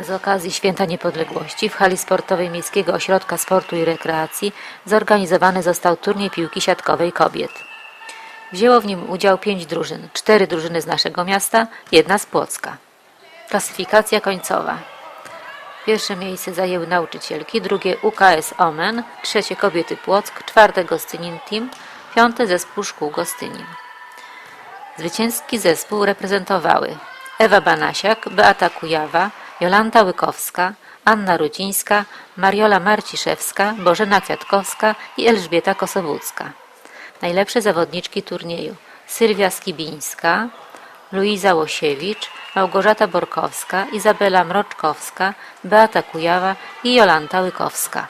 Z okazji Święta Niepodległości w hali sportowej Miejskiego Ośrodka Sportu i Rekreacji zorganizowany został turniej piłki siatkowej kobiet. Wzięło w nim udział pięć drużyn, cztery drużyny z naszego miasta, jedna z Płocka. Klasyfikacja końcowa. Pierwsze miejsce zajęły nauczycielki, drugie UKS Omen, trzecie kobiety Płock, czwarte Gostynin Team, piąte zespół szkół Gostynin. Zwycięski zespół reprezentowały Ewa Banasiak, Beata Kujawa, Jolanta Łykowska, Anna Rudzińska, Mariola Marciszewska, Bożena Kwiatkowska i Elżbieta Kosowódzka. Najlepsze zawodniczki turnieju Sylwia Skibińska, Luiza Łosiewicz, Małgorzata Borkowska, Izabela Mroczkowska, Beata Kujawa i Jolanta Łykowska.